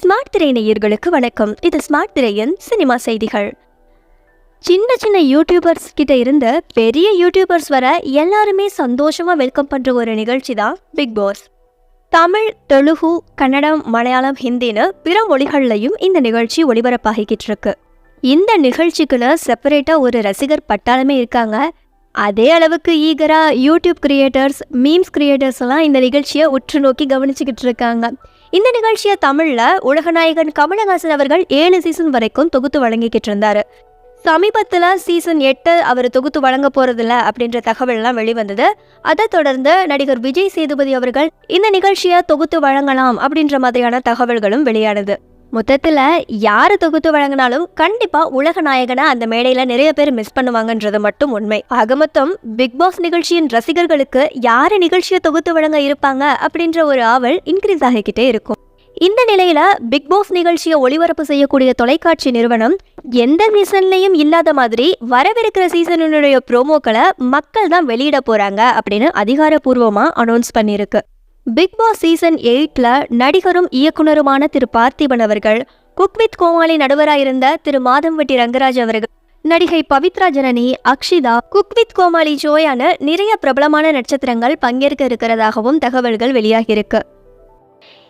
Smart திரை நேயர்களுக்கு வணக்கம். இது ஸ்மார்ட் திரையின் சினிமா செய்திகள். சின்ன சின்ன யூடியூபர்ஸ் கிட்ட இருந்து பெரிய யூடியூபர்ஸ் வர எல்லாருமே சந்தோஷமா வெல்கம் பண்ற ஒரு நிகழ்ச்சி தான் பிக் பாஸ் தமிழ் தெலுகு கன்னடம் மலையாளம் ஹிந்தின்னு பிற மொழிகள்லையும் இந்த நிகழ்ச்சி ஒளிபரப்பாகிக்கிட்டு இருக்கு. இந்த நிகழ்ச்சிக்குன்னு செப்பரேட்டாக ஒரு ரசிகர் பட்டாளமே இருக்காங்க. அதே அளவுக்கு ஈகரா யூடியூப் கிரியேட்டர்ஸ் மீம்ஸ் கிரியேட்டர்ஸ் எல்லாம் இந்த நிகழ்ச்சியை உற்று நோக்கி கவனிச்சுக்கிட்டு இருக்காங்க. இந்த நிகழ்ச்சியை தமிழ்ல உலகநாயகன் கமலஹாசன் அவர்கள் ஏழு சீசன் வரைக்கும் தொகுத்து வழங்கிக்கிட்டு இருந்தாரு சமீபத்தில் சீசன் எட்டு அவர் தொகுத்து வழங்க போறதில்ல அப்படின்ற தகவல்லாம் வெளிவந்தது. அதை தொடர்ந்து நடிகர் விஜய் சேதுபதி அவர்கள் இந்த நிகழ்ச்சியை தொகுத்து வழங்கலாம் அப்படின்ற மாதிரியான தகவல்களும் வெளியானது. மொத்தத்தில் யார் தொகுத்து வழங்கினாலும் கண்டிப்பாக உலக நாயகனை அந்த மேடையில் நிறைய பேர் மிஸ் பண்ணுவாங்கன்றது மட்டும் உண்மை. ஆக மொத்தம் பிக் பாஸ் நிகழ்ச்சியின் ரசிகர்களுக்கு யார் நிகழ்ச்சியை தொகுத்து வழங்க இருப்பாங்க அப்படின்ற ஒரு ஆவல் இன்க்ரீஸ் ஆகிக்கிட்டே இருக்கும். இந்த நிலையில பிக் பாஸ் நிகழ்ச்சியை ஒளிபரப்பு செய்யக்கூடிய தொலைக்காட்சி நிறுவனம் எந்த சீசன்லையும் இல்லாத மாதிரி வரவிருக்கிற சீசனுடைய ப்ரோமோக்களை மக்கள் தான் வெளியிட போறாங்க அப்படின்னு அதிகாரப்பூர்வமாக அனௌன்ஸ் பண்ணியிருக்கு. பிக் பாஸ் சீசன் எயிட்டில் நடிகரும் இயக்குனருமான திரு பார்த்திபன் அவர்கள் குக் வித் கோமாளி நடுவராயிருந்த திரு மாதம்பட்டி ரங்கராஜ் அவர்கள் நடிகை பவித்ரா ஜனனி அக்ஷிதா குக் வித் கோமாளி ஜோயான நிறைய பிரபலமான நட்சத்திரங்கள் பங்கேற்க இருக்கிறதாகவும் தகவல்கள் வெளியாகியிருக்கு.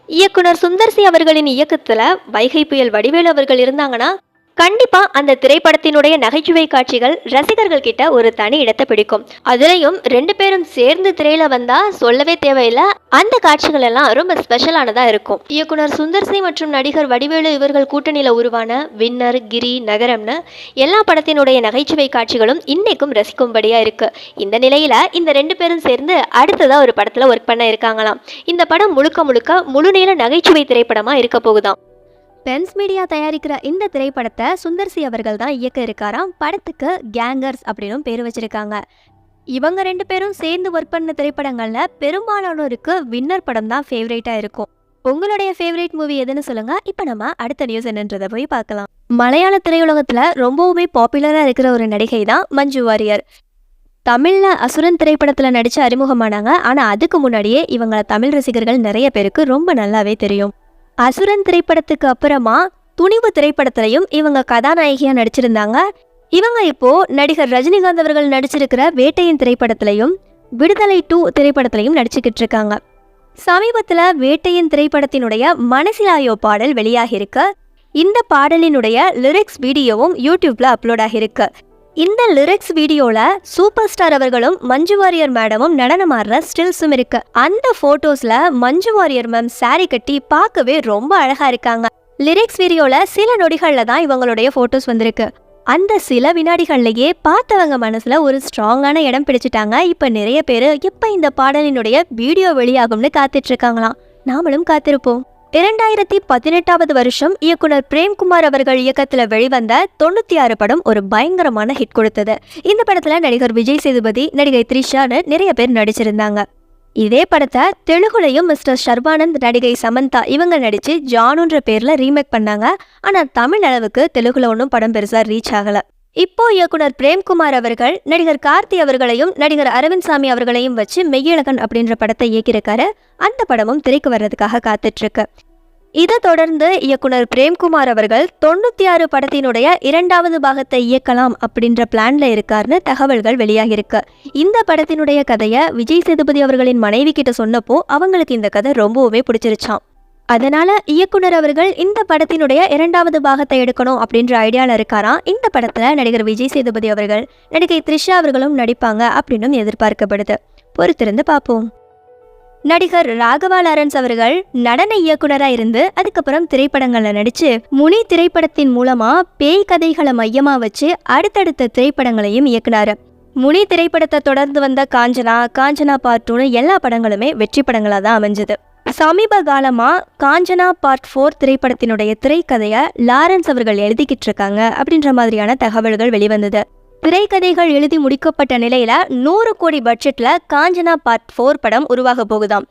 இயக்குனர் சுந்தர்சி அவர்களின் இயக்கத்தில் வைகை புயல் வடிவேலு அவர்கள் இருந்தாங்கன்னா கண்டிப்பா அந்த திரைப்படத்தினுடைய நகைச்சுவை காட்சிகள் ரசிகர்கள் கிட்ட ஒரு தனி இடத்தை பிடிக்கும். அதுலயும் ரெண்டு பேரும் சேர்ந்து திரையில வந்தா சொல்லவே தேவையில்லை. அந்த காட்சிகள் எல்லாம் ரொம்ப ஸ்பெஷலானதா இருக்கும். இயக்குனர் சுந்தர் சிங் மற்றும் நடிகர் வடிவேலு இவர்கள் கூட்டணியில உருவான வின்னர் கிரி நகரம்னு எல்லா படத்தினுடைய நகைச்சுவை காட்சிகளும் இன்னைக்கும் ரசிக்கும்படியா இருக்கு. இந்த நிலையில இந்த ரெண்டு பேரும் சேர்ந்து அடுத்ததா ஒரு படத்துல ஒர்க் பண்ண இருக்காங்களாம். இந்த படம் முழுக்க முழுக்க முழுநேர நகைச்சுவை திரைப்படமா இருக்க போகுதாம். பென்ஸ் மீடியா தயாரிக்கிற இந்த திரைப்படத்தை சுந்தர்சி அவர்கள் தான் இயக்க இருக்காராம். படத்துக்கு கேங்கர்ஸ் அப்படின்னும் பேர் வச்சிருக்காங்க. இவங்க ரெண்டு பேரும் சேர்ந்து ஒர்க் பண்ண திரைப்படங்களில் பெரும்பாலானோருக்கு வின்னர் படம் தான் ஃபேவரேட்டாக இருக்கும். உங்களுடைய ஃபேவரேட் மூவி எதுன்னு சொல்லுங்க. இப்போ நம்ம அடுத்த நியூஸ் என்னன்றதை போய் பார்க்கலாம். மலையாள திரையுலகத்தில் ரொம்பவுமே பாப்புலராக இருக்கிற ஒரு நடிகை தான் மஞ்சு வாரியர். தமிழில் அசுரன் திரைப்படத்தில் நடித்து அறிமுகமானாங்க. ஆனால் அதுக்கு முன்னாடியே இவங்களை தமிழ் ரசிகர்கள் நிறைய பேருக்கு ரொம்ப நல்லாவே தெரியும். அசுரன் திரைப்படத்துக்கு அப்புறமா துணிவு திரைப்படத்திலையும் இவங்க கதாநாயகியா நடிச்சிருந்தாங்க. இவங்க இப்போ நடிகர் ரஜினிகாந்த் அவர்கள் நடிச்சிருக்கிற வேட்டையின் திரைப்படத்திலையும் விடுதலை டூ திரைப்படத்திலையும் நடிச்சுக்கிட்டு இருக்காங்க. சமீபத்தில் வேட்டையின் திரைப்படத்தினுடைய மனசிலாயோ பாடல் வெளியாகியிருக்கு. இந்த பாடலினுடைய லிரிக்ஸ் வீடியோவும் யூடியூப்ல அப்லோட் ஆகியிருக்கு. இந்த லிரிக்ஸ் வீடியோல சூப்பர் ஸ்டார் அவர்களும் மஞ்சு வாரியர் மேடமும் நடனம் ஆடுற ஸ்டில்ஸும் இருக்கு. அந்த போட்டோஸ்ல மஞ்சு வாரியர் மேம் சாரி கட்டி பார்க்கவே ரொம்ப அழகா இருக்காங்க. லிரிக்ஸ் வீடியோல சில நொடிகள்ல தான் இவங்களுடைய போட்டோஸ் வந்திருக்கு. அந்த சில வினாடிகள்லயே பார்த்தவங்க மனசுல ஒரு ஸ்ட்ராங்கான இடம் பிடிச்சிட்டாங்க. இப்ப நிறைய பேர் எப்ப இந்த பாடலினுடைய வீடியோ வெளியாகும்னு காத்துட்டு இருக்காங்களாம். நாமளும் காத்திருப்போம். இரண்டாயிரத்தி பதினெட்டாவது வருஷம் இயக்குனர் பிரேம்குமார் அவர்கள் இயக்கத்தில் வெளிவந்த தொண்ணூற்றி ஆறு படம் ஒரு பயங்கரமான ஹிட் கொடுத்தது. இந்த படத்தில் நடிகர் விஜய் சேதுபதி நடிகை த்ரிஷான்னு நிறைய பேர் நடிச்சிருந்தாங்க. இதே படத்தை தெலுங்குலையும் மிஸ்டர் ஷர்வானந்த் நடிகை சமந்தா இவங்க நடித்து ஜானுன்ற பேரில் ரீமேக் பண்ணாங்க. ஆனால் தமிழ் அளவுக்கு தெலுங்குல ஒன்றும் படம் பெருசாக ரீச் ஆகலை. இப்போ இயக்குனர் பிரேம்குமார் அவர்கள் நடிகர் கார்த்தி அவர்களையும் நடிகர் அரவிந்த் சாமி அவர்களையும் வச்சு மெய்யழகன் அப்படின்ற படத்தை இயக்கியிருக்காரு. அந்த படமும் திரைக்கு வர்றதுக்காக காத்துட்டு இருக்கு இதை தொடர்ந்து இயக்குனர் பிரேம்குமார் அவர்கள் தொண்ணூற்றி ஆறு படத்தினுடைய இரண்டாவது பாகத்தை இயக்கலாம் அப்படின்ற பிளான்ல இருக்காருன்னு தகவல்கள் வெளியாகியிருக்கு. இந்த படத்தினுடைய கதையை விஜய் சேதுபதி அவர்களின் மனைவி கிட்ட சொன்னப்போ அவங்களுக்கு இந்த கதை ரொம்பவுமே பிடிச்சிருச்சாம். அதனால இயக்குனர் அவர்கள் இந்த படத்தினுடைய இரண்டாவது பாகத்தை எடுக்கணும் அப்படின்ற ஐடியாவில் இருக்காராம் இந்த படத்தில் நடிகர் விஜய் சேதுபதி அவர்கள் நடிகை த்ரிஷா அவர்களும் நடிப்பாங்க அப்படின்னும் எதிர்பார்க்கப்படுது. பொறுத்திருந்து பார்ப்போம். நடிகர் ராகவா லாரன்ஸ் அவர்கள் நடன இயக்குனராக இருந்து அதுக்கப்புறம் திரைப்படங்களில் நடித்து முனி திரைப்படத்தின் மூலமாக பேய் கதைகளை மையமாக வச்சு அடுத்தடுத்த திரைப்படங்களையும் இயக்குனாரு. முனி திரைப்படத்தை தொடர்ந்து வந்த காஞ்சனா காஞ்சனா பார்ட் டூன்னு எல்லா படங்களுமே வெற்றி படங்களாக தான் அமைஞ்சது. சமீப காலமாக காஞ்சனா பார்ட் ஃபோர் திரைப்படத்தினுடைய திரைக்கதையை லாரன்ஸ் அவர்கள் எழுதிக்கிட்டு இருக்காங்க அப்படின்ற மாதிரியான தகவல்கள் வெளிவந்தது. திரைக்கதைகள் எழுதி முடிக்கப்பட்ட நிலையில நூறு கோடி பட்ஜெட்ல காஞ்சனா பார்ட் ஃபோர் படம் உருவாக போகுதாம்.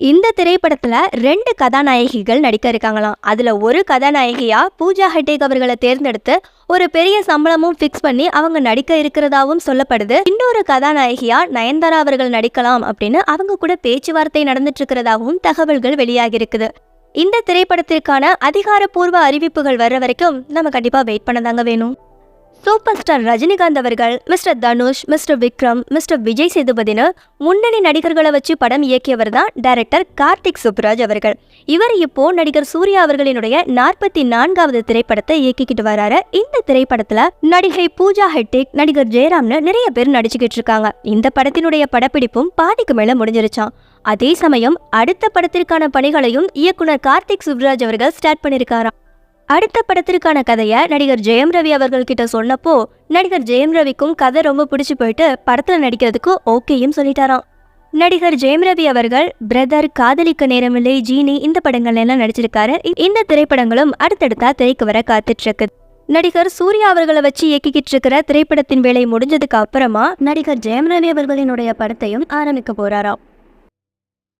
இந்த திரைப்படத்தில் ரெண்டு கதாநாயகிகள் நடிக்க இருக்காங்களாம். அதில் ஒரு கதாநாயகியாக பூஜா ஹெட்டேக் அவர்களை தேர்ந்தெடுத்து ஒரு பெரிய சம்பளமும் ஃபிக்ஸ் பண்ணி அவங்க நடிக்க இருக்கிறதாவும் சொல்லப்படுது. இன்னொரு கதாநாயகியாக நயன்தாரா அவர்கள் நடிக்கலாம் அப்படின்னு அவங்க கூட பேச்சுவார்த்தை நடந்துட்டு இருக்கிறதாகவும் தகவல்கள் வெளியாகி இருக்குது. இந்த திரைப்படத்திற்கான அதிகாரப்பூர்வ அறிவிப்புகள் வர்ற வரைக்கும் நம்ம கண்டிப்பாக வெயிட் பண்ண தாங்க வேணும். சூப்பர் ஸ்டார் ரஜினிகாந்த் அவர்கள் mister Dhanush mister Vikram mister Vijay சேதுபதினு முன்னணி நடிகர்களை வச்சு படம் இயக்கியவர் தான் டைரக்டர் கார்த்திக் சுப்ராஜ் அவர்கள். இவர் இப்போ நடிகர் சூர்யா அவர்களினுடைய நாற்பத்தி நான்காவது திரைப்படத்தை இயக்கிக்கிட்டு வராரு. இந்த திரைப்படத்துல நடிகை பூஜா ஹெட்டிக் நடிகர் ஜெயராம்னு நிறைய பேர் நடிச்சுக்கிட்டு இருக்காங்க. இந்த படத்தினுடைய படப்பிடிப்பும் பாதிக்கு மேல முடிஞ்சிருச்சான் அதே சமயம் அடுத்த படத்திற்கான பணிகளையும் இயக்குனர் கார்த்திக் சுப்ராஜ் அவர்கள் ஸ்டார்ட் பண்ணியிருக்காராம் அடுத்த படத்திற்கான கதையை நடிகர் ஜெயம் ரவி அவர்கள் கிட்ட சொன்னப்போ நடிகர் ஜெயம் ரவிக்கும் கதை ரொம்ப பிடிச்சி போயிட்டு படத்தில் நடிக்கிறதுக்கு ஓகேயும் சொல்லிட்டாராம். நடிகர் ஜெயம் ரவி அவர்கள் பிரதர் காதலிக்க நேரமில்லை ஜீனி இந்த படங்கள்ல எல்லாம் நடிச்சிருக்காரு. இ- இந்த திரைப்படங்களும் அடுத்தடுத்தா திரைக்கு வர காத்துட்டு இருக்கு நடிகர் சூர்யா அவர்களை வச்சு இயக்கிக்கிட்டு இருக்கிற திரைப்படத்தின் வேலை முடிஞ்சதுக்கு அப்புறமா நடிகர் ஜெயம் ரவி அவர்களினுடைய படத்தையும் ஆரம்பிக்க போறாராம்.